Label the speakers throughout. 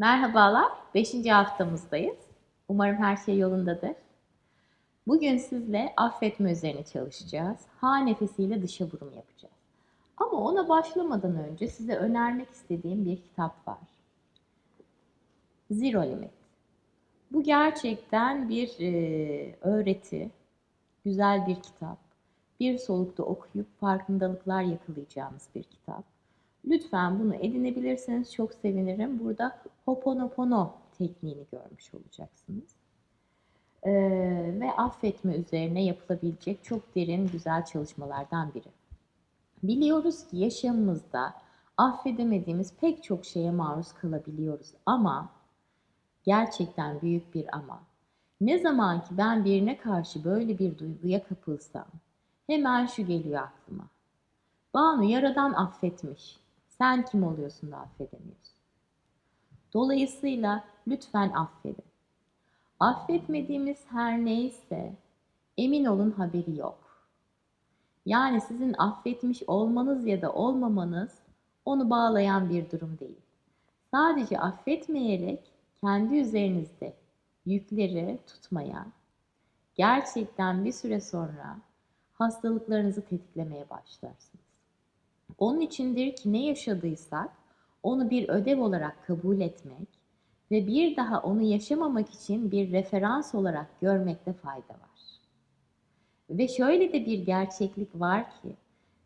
Speaker 1: Merhabalar, 5. haftamızdayız. Umarım her şey yolundadır. Bugün sizle affetme üzerine çalışacağız. Ha nefesiyle dışa vurum yapacağız. Ama ona başlamadan önce size önermek istediğim bir kitap var. Zero Limit. Bu gerçekten bir e, öğreti, güzel bir kitap. Bir solukta okuyup farkındalıklar yakalayacağımız bir kitap. Lütfen bunu edinebilirseniz çok sevinirim. Burada Hoponopono tekniğini görmüş olacaksınız. Ee, ve affetme üzerine yapılabilecek çok derin, güzel çalışmalardan biri. Biliyoruz ki yaşamımızda affedemediğimiz pek çok şeye maruz kalabiliyoruz ama gerçekten büyük bir ama. Ne zaman ki ben birine karşı böyle bir duyguya kapılsam hemen şu geliyor aklıma. Banu yaradan affetmiş. Sen kim oluyorsun da affedemiyorsun? Dolayısıyla lütfen affedin. Affetmediğimiz her neyse emin olun haberi yok. Yani sizin affetmiş olmanız ya da olmamanız onu bağlayan bir durum değil. Sadece affetmeyerek kendi üzerinizde yükleri tutmaya, gerçekten bir süre sonra hastalıklarınızı tetiklemeye başlarsınız. Onun içindir ki ne yaşadıysak onu bir ödev olarak kabul etmek ve bir daha onu yaşamamak için bir referans olarak görmekte fayda var. Ve şöyle de bir gerçeklik var ki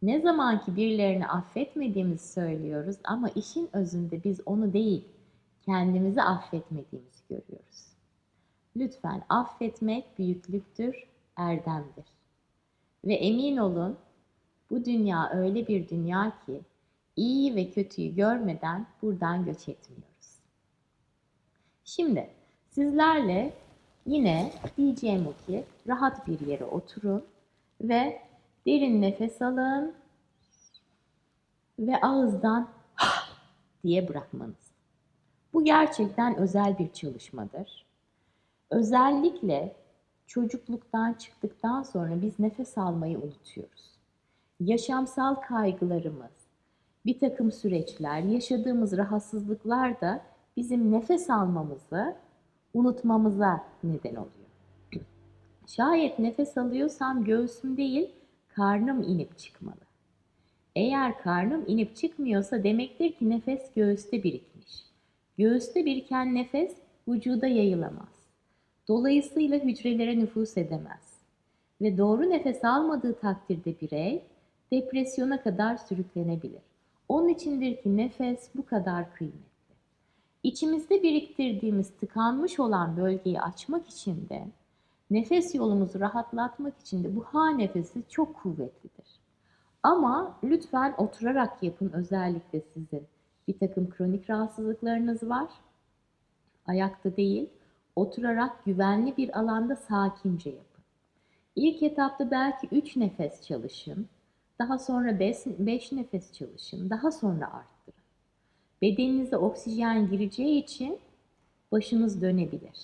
Speaker 1: ne zaman ki birilerini affetmediğimizi söylüyoruz ama işin özünde biz onu değil, kendimizi affetmediğimizi görüyoruz. Lütfen affetmek büyüklüktür, erdemdir. Ve emin olun bu dünya öyle bir dünya ki iyi ve kötüyü görmeden buradan göç etmiyoruz. Şimdi sizlerle yine diyeceğim o ki rahat bir yere oturun ve derin nefes alın ve ağızdan diye bırakmanız. Bu gerçekten özel bir çalışmadır. Özellikle çocukluktan çıktıktan sonra biz nefes almayı unutuyoruz. Yaşamsal kaygılarımız, bir takım süreçler, yaşadığımız rahatsızlıklar da bizim nefes almamızı unutmamıza neden oluyor. Şayet nefes alıyorsam göğsüm değil, karnım inip çıkmalı. Eğer karnım inip çıkmıyorsa demektir ki nefes göğüste birikmiş. Göğüste biriken nefes vücuda yayılamaz. Dolayısıyla hücrelere nüfus edemez. Ve doğru nefes almadığı takdirde birey depresyona kadar sürüklenebilir. Onun içindir ki nefes bu kadar kıymetli. İçimizde biriktirdiğimiz tıkanmış olan bölgeyi açmak için de nefes yolumuzu rahatlatmak için de bu ha nefesi çok kuvvetlidir. Ama lütfen oturarak yapın özellikle sizin. Bir takım kronik rahatsızlıklarınız var. Ayakta değil, oturarak güvenli bir alanda sakince yapın. İlk etapta belki 3 nefes çalışın. Daha sonra 5 nefes çalışın. Daha sonra arttırın. Bedeninize oksijen gireceği için başınız dönebilir.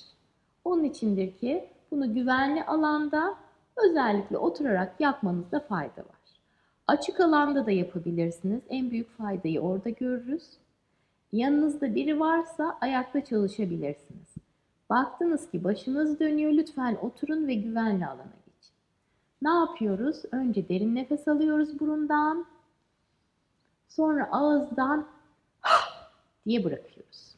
Speaker 1: Onun içindir ki bunu güvenli alanda özellikle oturarak yapmanızda fayda var. Açık alanda da yapabilirsiniz. En büyük faydayı orada görürüz. Yanınızda biri varsa ayakta çalışabilirsiniz. Baktınız ki başınız dönüyor lütfen oturun ve güvenli alana. Ne yapıyoruz? Önce derin nefes alıyoruz burundan. Sonra ağızdan diye bırakıyoruz.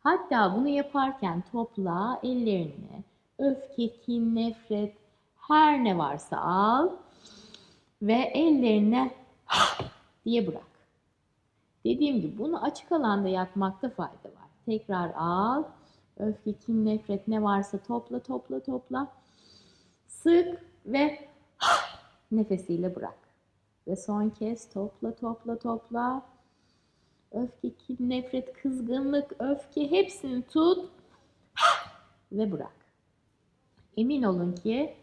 Speaker 1: Hatta bunu yaparken topla ellerini öfke, kin, nefret her ne varsa al ve ellerine diye bırak. Dediğim gibi bunu açık alanda yapmakta fayda var. Tekrar al Öfke, kin, nefret ne varsa topla topla topla. Sık ve nefesiyle bırak. Ve son kez topla topla topla. Öfke, kin, nefret, kızgınlık, öfke hepsini tut ve bırak. Emin olun ki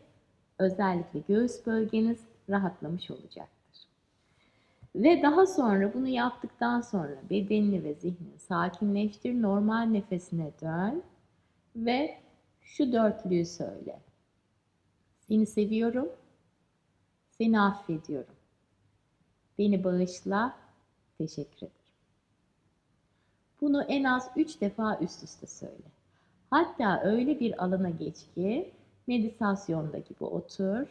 Speaker 1: özellikle göğüs bölgeniz rahatlamış olacaktır. Ve daha sonra bunu yaptıktan sonra bedenini ve zihnini sakinleştir, normal nefesine dön ve şu dörtlüyü söyle. Seni seviyorum, seni affediyorum. Beni bağışla, teşekkür ederim. Bunu en az 3 defa üst üste söyle. Hatta öyle bir alana geç ki meditasyonda gibi otur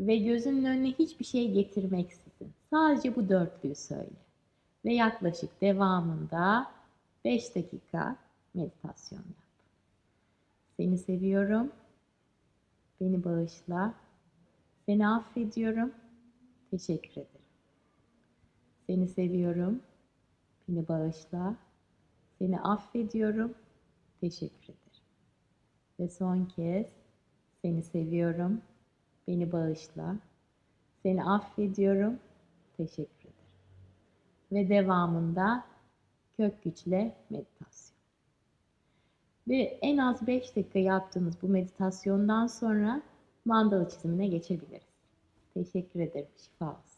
Speaker 1: ve gözünün önüne hiçbir şey getirmeksizin. Sadece bu dörtlüyü söyle. Ve yaklaşık devamında 5 dakika meditasyon yap. Seni seviyorum. Beni bağışla. Seni affediyorum. Teşekkür ederim. Seni seviyorum. Beni bağışla. Seni affediyorum. Teşekkür ederim. Ve son kez seni seviyorum. Beni bağışla. Seni affediyorum. Teşekkür ederim. Ve devamında kök güçle meditasyon. Ve en az 5 dakika yaptığınız bu meditasyondan sonra mandala çizimine geçebiliriz. Teşekkür ederim. Şifa olsun.